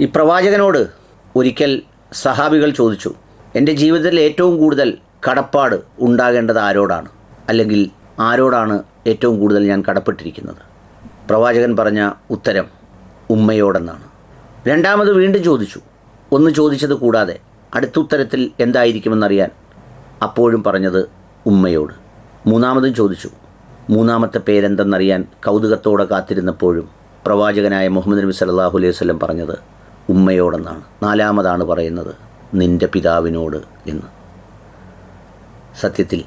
ഈ പ്രവാചകനോട് ഒരിക്കൽ സഹാബികൾ ചോദിച്ചു എന്റെ ജീവിതത്തിൽ ഏറ്റവും കൂടുതൽ കടപ്പാട് ഉണ്ടാകേണ്ടത് ആരോടാണ്? അല്ലെങ്കിൽ ആരോടാണ് ഏറ്റവും കൂടുതൽ ഞാൻ കടപ്പെട്ടിരിക്കുന്നത്? പ്രവാചകൻ പറഞ്ഞ ഉത്തരം ഉമ്മയോടെന്നാണ്. രണ്ടാമത് വീണ്ടും ചോദിച്ചു ഒന്ന് ചോദിച്ചത് കൂടാതെ അടുത്ത ഉത്തരത്തിൽ എന്തായിരിക്കുമെന്നറിയാൻ അപ്പോഴും പറഞ്ഞത് ഉമ്മയോട്. മൂന്നാമതും ചോദിച്ചു മൂന്നാമത്തെ പേരെന്തെന്നറിയാൻ കൗതുകത്തോടെ കാത്തിരുന്നപ്പോഴും പ്രവാചകനായ മുഹമ്മദ് നബി സല്ലല്ലാഹു അലൈഹി വസല്ലം പറഞ്ഞത് ഉമ്മയോടെന്നാണ്. നാലാമതാണ് പറയുന്നത് നിന്റെ പിതാവിനോട് എന്ന്. സത്യത്തിൽ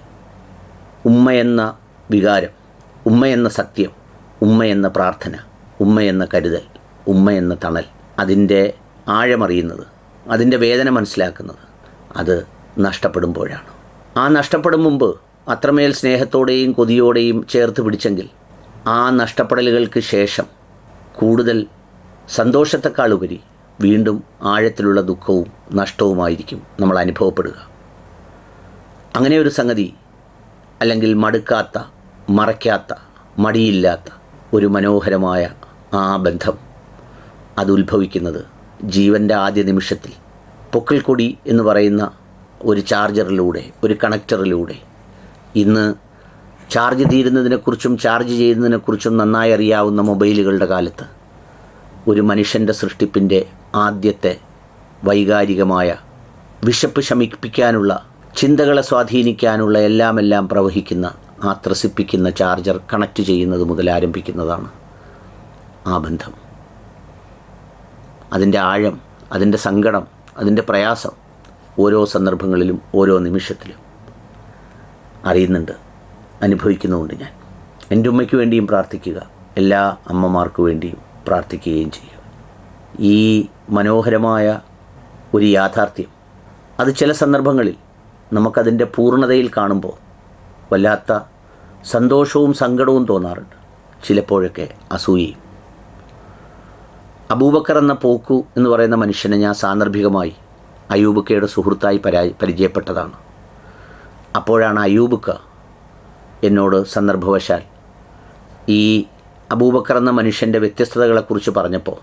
ഉമ്മയെന്ന വികാരം ഉമ്മയെന്ന സത്യം ഉമ്മയെന്ന പ്രാർത്ഥന ഉമ്മയെന്ന കരുതൽ ഉമ്മയെന്ന തണൽ അതിന്റെ ആഴമറിയുന്നത് അതിന്റെ വേദന മനസ്സിലാക്കുന്നത് അത് നഷ്ടപ്പെടുമ്പോഴാണ്. ആ നഷ്ടപ്പെടും മുമ്പ് അത്രമേൽ സ്നേഹത്തോടെയും കൊതിയോടെയും ചേർത്ത് പിടിച്ചെങ്കിൽ ആ നഷ്ടപ്പെടലുകൾക്ക് ശേഷം കൂടുതൽ സന്തോഷത്തെക്കാളുപരി വീണ്ടും ആഴത്തിലുള്ള ദുഃഖവും നഷ്ടവുമായിരിക്കും നമ്മൾ അനുഭവപ്പെടുക. അങ്ങനെ ഒരു സംഗതി അല്ലെങ്കിൽ മടുക്കാത്ത മറയ്ക്കാത്ത മടിയില്ലാത്ത ഒരു മനോഹരമായ ആ ബന്ധം അത് ഉത്ഭവിക്കുന്നത് ജീവന്റെ ആദ്യ നിമിഷത്തിൽ. പൊക്കിൾക്കൊടി എന്ന് പറയുന്ന ഒരു ചാർജറിലൂടെ ഒരു കണക്ടറിലൂടെ. ഇന്ന് ചാർജ് തീരുന്നതിനെക്കുറിച്ചും ചാർജ് ചെയ്യുന്നതിനെക്കുറിച്ചും നന്നായി അറിയാവുന്ന മൊബൈലുകളുടെ കാലത്ത് ഒരു മനുഷ്യന്റെ സൃഷ്ടിപ്പിന്റെ ആദ്യത്തെ വൈകാരികമായ വിശപ്പ് ശമിപ്പിക്കാനുള്ള ചിന്തകളെ സ്വാധീനിക്കാനുള്ള എല്ലാം എല്ലാം പ്രവഹിക്കുന്ന ആ ത്രസിപ്പിക്കുന്ന ചാർജർ കണക്ട് ചെയ്യുന്നത് മുതൽ ആരംഭിക്കുന്നതാണ് ആ ബന്ധം. അതിന്റെ ആഴം അതിന്റെ സങ്കടം അതിന്റെ പ്രയാസം ഓരോ സന്ദർഭങ്ങളിലും ഓരോ നിമിഷത്തിലും. അറിയുന്നുണ്ട് അനുഭവിക്കുന്നുമുണ്ട് ഞാൻ. എന്റെ ഉമ്മയ്ക്ക് വേണ്ടിയും പ്രാർത്ഥിക്കുക എല്ലാ അമ്മമാർക്കു വേണ്ടിയും. പ്രാർത്ഥിക്കുകയും ചെയ്യുക ഈ മനോഹരമായ ഒരു യാഥാർത്ഥ്യം അത് ചില സന്ദർഭങ്ങളിൽ നമുക്കതിന്റെ പൂർണതയിൽ കാണുമ്പോൾ വല്ലാത്ത സന്തോഷവും സങ്കടവും തോന്നാറുണ്ട്. ചിലപ്പോഴൊക്കെ അസൂയയും. അബൂബക്കർ എന്ന പോക്കു എന്ന് പറയുന്ന മനുഷ്യനെ ഞാൻ സാന്ദർഭികമായി അയൂബുക്കയുടെ സുഹൃത്തായി പരാ പരിചയപ്പെട്ടതാണ്. അപ്പോഴാണ് അയൂബുക്ക എന്നോട് സന്ദർഭവശാൽ ഈ അബൂബക്കർ എന്ന മനുഷ്യന്റെ വ്യത്യസ്തതകളെക്കുറിച്ച് പറഞ്ഞപ്പോൾ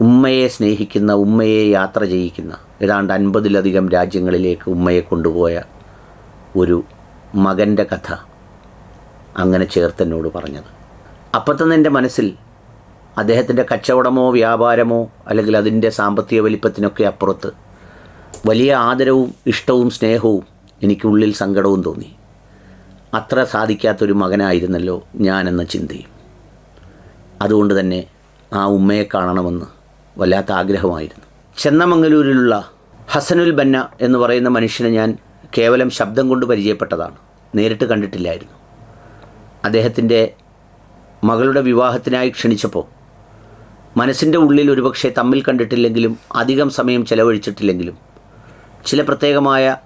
ഉമ്മയെ സ്നേഹിക്കുന്ന ഉമ്മയെ യാത്ര ചെയ്യിക്കുന്ന ഏതാണ്ട് അൻപതിലധികം രാജ്യങ്ങളിലേക്ക് ഉമ്മയെ കൊണ്ടുപോയ ഒരു മകന്റെ കഥ അങ്ങനെ ചേർത്തെന്നോട് പറഞ്ഞത്. അപ്പം തന്നെ എന്റെ മനസ്സിൽ അദ്ദേഹത്തിന്റെ കച്ചവടമോ വ്യാപാരമോ അല്ലെങ്കിൽ അതിന്റെ സാമ്പത്തിക വലിപ്പത്തിനൊക്കെ അപ്പുറത്ത് വലിയ ആദരവും ഇഷ്ടവും സ്നേഹവും എനിക്കുള്ളിൽ സങ്കടവും തോന്നി. അത്ര സാധിക്കാത്തൊരു മകനായിരുന്നല്ലോ ഞാനെന്ന ചിന്തയും. അതുകൊണ്ട് തന്നെ ആ ഉമ്മയെ കാണണമെന്ന് വല്ലാത്ത ആഗ്രഹമായിരുന്നു. ചെന്നമംഗലൂരിലുള്ള ഹസനുൽ ബന്ന എന്ന് പറയുന്ന മനുഷ്യനെ ഞാൻ കേവലം ശബ്ദം കൊണ്ട് പരിചയപ്പെട്ടതാണ്. നേരിട്ട് കണ്ടിട്ടില്ലായിരുന്നു. അദ്ദേഹത്തിന്റെ മകളുടെ വിവാഹത്തിനായി ക്ഷണിച്ചപ്പോൾ മനസ്സിന്റെ ഉള്ളിൽ ഒരുപക്ഷെ തമ്മിൽ കണ്ടിട്ടില്ലെങ്കിലും അധികം സമയം ചെലവഴിച്ചിട്ടില്ലെങ്കിലും ചില പ്രത്യേകമായ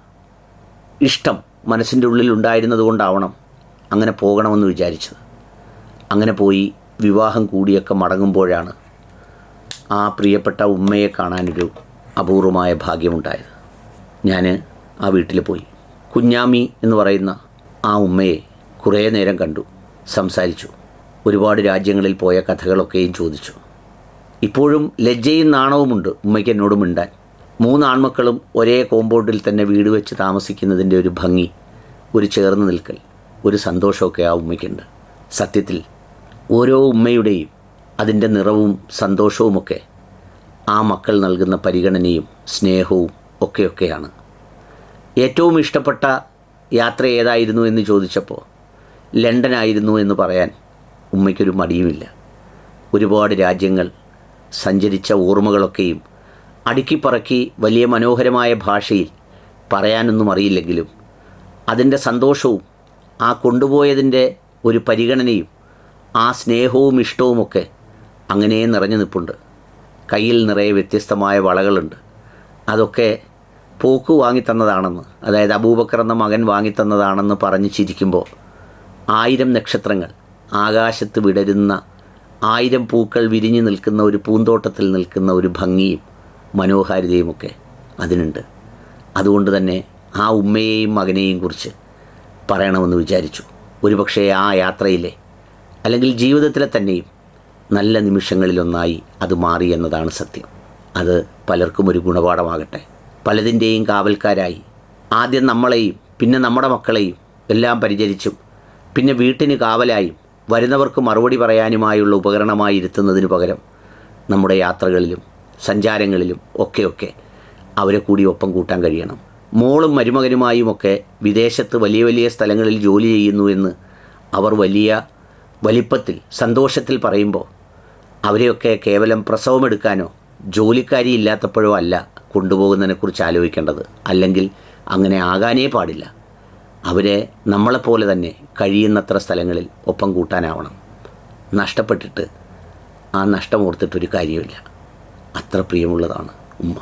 ഇഷ്ടം മനസ്സിന്റെ ഉള്ളിൽ ഉണ്ടായിരുന്നതുകൊണ്ടാവണം അങ്ങനെ പോകണമെന്ന് വിചാരിച്ചത്. അങ്ങനെ പോയി വിവാഹം കൂടിയൊക്കെ മടങ്ങുമ്പോഴാണ് ആ പ്രിയപ്പെട്ട ഉമ്മയെ കാണാനൊരു അപൂർവമായ ഭാഗ്യമുണ്ടായത്. ഞാൻ ആ വീട്ടിൽ പോയി. കുഞ്ഞാമി എന്ന് പറയുന്ന ആ ഉമ്മയെ കുറേ നേരം കണ്ടു സംസാരിച്ചു ഒരുപാട് രാജ്യങ്ങളിൽ പോയ കഥകളൊക്കെയും ചോദിച്ചു. ഇപ്പോഴും ലജ്ജയും നാണവുമുണ്ട് ഉമ്മയ്ക്ക് എന്നോട് മിണ്ടാൻ. മൂന്നാൺമക്കളും ഒരേ കോമ്പൗണ്ടിൽ തന്നെ വീട് വെച്ച് താമസിക്കുന്നതിന്റെ ഒരു ഭംഗി ഒരു ചേർന്ന് നിൽക്കൽ ഒരു സന്തോഷമൊക്കെ ആ ഉമ്മയ്ക്കുണ്ട്. സത്യത്തിൽ ഓരോ ഉമ്മയുടെയും അതിന്റെ നിറവും സന്തോഷവുമൊക്കെ ആ മക്കൾ നൽകുന്ന പരിഗണനയും സ്നേഹവും ഒക്കെയൊക്കെയാണ്. ഏറ്റവും ഇഷ്ടപ്പെട്ട യാത്ര ഏതായിരുന്നു എന്ന് ചോദിച്ചപ്പോൾ ലണ്ടനായിരുന്നു എന്ന് പറയാൻ ഉമ്മയ്ക്കൊരു മടിയുമില്ല. ഒരുപാട് രാജ്യങ്ങൾ സഞ്ചരിച്ച ഓർമ്മകളൊക്കെയും അടുക്കിപ്പറക്കി വലിയ മനോഹരമായ ഭാഷയിൽ പറയാനൊന്നും അറിയില്ലെങ്കിലും അതിന്റെ സന്തോഷവും ആ കൊണ്ടുപോയതിന്റെ ഒരു പരിഗണനയും ആ സ്നേഹവും ഇഷ്ടവുമൊക്കെ അങ്ങനെ നിറഞ്ഞു നിൽപ്പുണ്ട്. കയ്യിൽ നിറയെ വ്യത്യസ്തമായ വളകളുണ്ട്. അതൊക്കെ പോക്ക് വാങ്ങിത്തന്നതാണെന്ന് അതായത് അബൂബക്കർ എന്ന മകൻ വാങ്ങിത്തന്നതാണെന്ന് പറഞ്ഞ് ചിരിക്കുമ്പോൾ ആയിരം നക്ഷത്രങ്ങൾ ആകാശത്ത് വിടരുന്ന ആയിരം പൂക്കൾ വിരിഞ്ഞു നിൽക്കുന്ന ഒരു പൂന്തോട്ടത്തിൽ നിൽക്കുന്ന ഒരു ഭംഗിയും മനോഹാരിതയുമൊക്കെ അതിനുണ്ട്. അതുകൊണ്ട് തന്നെ ആ ഉമ്മയെയും മകനെയും കുറിച്ച് പറയണമെന്ന് വിചാരിച്ചു. ഒരുപക്ഷേ ആ യാത്രയിലെ അല്ലെങ്കിൽ ജീവിതത്തിലെ തന്നെയും നല്ല നിമിഷങ്ങളിലൊന്നായി അത് മാറി എന്നതാണ് സത്യം. അത് പലർക്കും ഒരു ഗുണപാഠമാകട്ടെ. പലതിന്റെയും കാവൽക്കാരായി. ആദ്യം നമ്മളെയും പിന്നെ നമ്മുടെ മക്കളെയും എല്ലാം പരിചരിച്ചും പിന്നെ വീട്ടിന് കാവലായും വരുന്നവർക്ക് മറുപടി പറയാനുമായുള്ള ഉപകരണമായി ഇരുത്തുന്നതിന് പകരം നമ്മുടെ യാത്രകളിലും സഞ്ചാരങ്ങളിലും ഒക്കെയൊക്കെ അവരെ കൂടി ഒപ്പം കൂട്ടാൻ കഴിയണം. മോളും മരുമകനുമായുമൊക്കെ വിദേശത്ത് വലിയ വലിയ സ്ഥലങ്ങളിൽ ജോലി ചെയ്യുന്നു എന്ന് അവർ വലിയ വലിപ്പത്തിൽ സന്തോഷത്തിൽ പറയുമ്പോൾ അവരെയൊക്കെ കേവലം പ്രസവമെടുക്കാനോ ജോലിക്കാരി ഇല്ലാത്തപ്പോഴോ അല്ല കൊണ്ടുപോകുന്നതിനെക്കുറിച്ച് ആലോചിക്കേണ്ടത്. അല്ലെങ്കിൽ അങ്ങനെ ആകാനേ പാടില്ല. അവരെ നമ്മളെപ്പോലെ തന്നെ കഴിയുന്നത്ര സ്ഥലങ്ങളിൽ ഒപ്പം കൂട്ടാനാവണം. നഷ്ടപ്പെട്ടിട്ട് ആ നഷ്ടം ഓർത്തിട്ടൊരു കാര്യമില്ല അത്ര പ്രിയമുള്ളതാണ് ഉമ്മ.